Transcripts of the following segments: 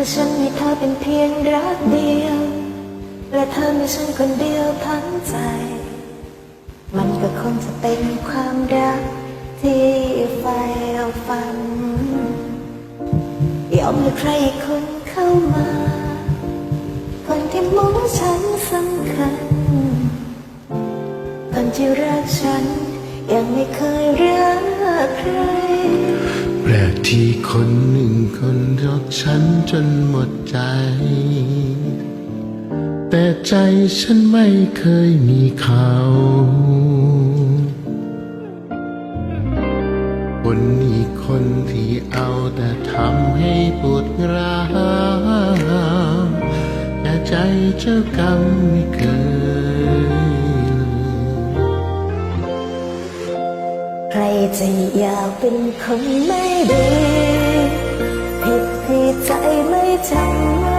ถ้าฉันมีเธอเป็นเพียงรักเดียว และเธอมีฉันคนเดียวทั้งใจ มันก็คงจะเป็นความรักที่ใฝ่ฝันยอมให้ใครอีกคนเข้ามา คนที่มองฉันสำคัญ คนที่รักฉันยังไม่เคยรักใคร แปลกที่คนหนึ่งคนรักฉันจนหมดใจ แต่ใจฉันไม่เคยมีเขา คนอีกคนที่เอาแต่ทำให้ปวดร้าวแต่ใจเจ้ากรรมไม่เคย รจะอยากเป็นคนไม่ดี ผิดที่ใจไม่จำ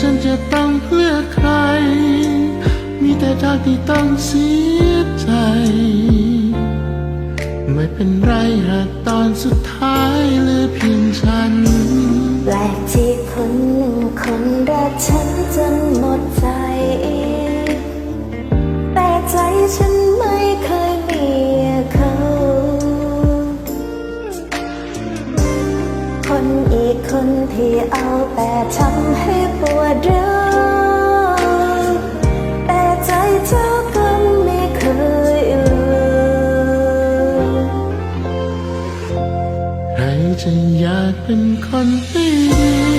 ฉันจะตั้งเพื่อใคร มีแต่ทางที่ต้องเสียใจ ไม่เป็นไรหากตอนสุดท้ายเหลือเพียงฉัน แปลกที่คนหนึ่งคนรักฉัน คนที่เอาแต่ทำให้ปวดร้าวแต่ใจเธอก็ไม่เคยลืมใครจะอยากเป็นคนที่ดี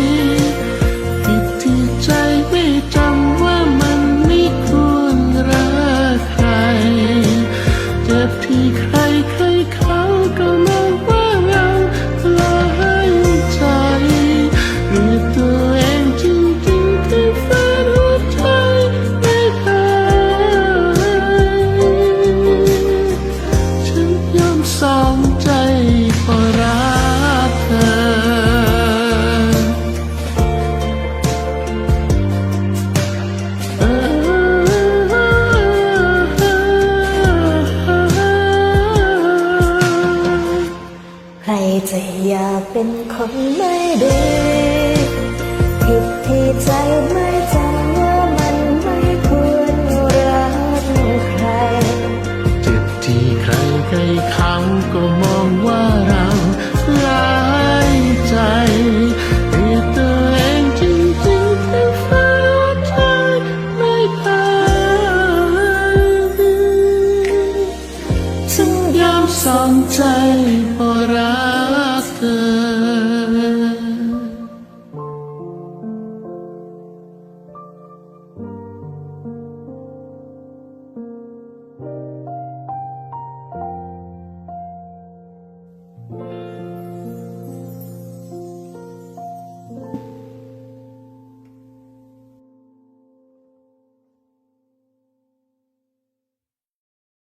เป็นคนไม่ดีผิดที่ใจไม่จำว่ามันไม่ควรรักใครจุดที่ใครใครเขาก็มองว่าเราร้ายใจสองใจ